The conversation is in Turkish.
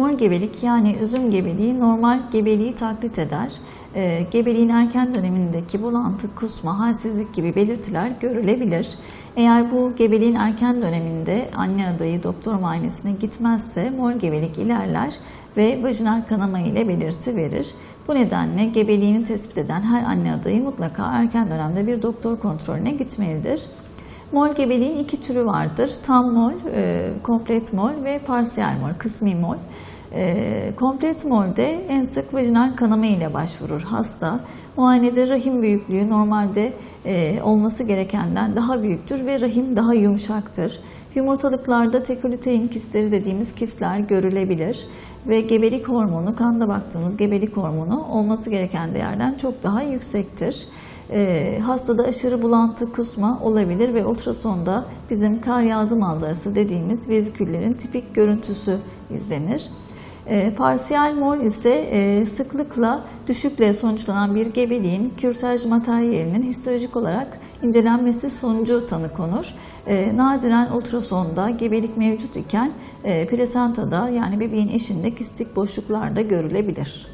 Mor gebelik yani üzüm gebeliği normal gebeliği taklit eder. Ee, gebeliğin erken dönemindeki bulantı, kusma, halsizlik gibi belirtiler görülebilir. Eğer bu gebeliğin erken döneminde anne adayı doktor muayenesine gitmezse mor gebelik ilerler ve vajinal kanama ile belirti verir. Bu nedenle gebeliğini tespit eden her anne adayı mutlaka erken dönemde bir doktor kontrolüne gitmelidir. Mol gebeliğin iki türü vardır. Tam mol, e, komplet mol ve parsiyel mol, kısmi mol. E, komplet molde en sık vajinal kanama ile başvurur hasta. Muayenede rahim büyüklüğü normalde e, olması gerekenden daha büyüktür ve rahim daha yumuşaktır. Yumurtalıklarda tekolutein kistleri dediğimiz kistler görülebilir ve gebelik hormonu, kanda baktığımız gebelik hormonu olması gereken değerden çok daha yüksektir. E, hastada aşırı bulantı, kusma olabilir ve ultrasonda bizim kar yağdı manzarası dediğimiz veziküllerin tipik görüntüsü izlenir. E, parsiyel mol ise e, sıklıkla düşükle sonuçlanan bir gebeliğin kürtaj materyalinin histolojik olarak incelenmesi sonucu tanı konur. E, nadiren ultrasonda gebelik mevcut iken e, plasentada yani bebeğin eşinde kistik boşluklarda görülebilir.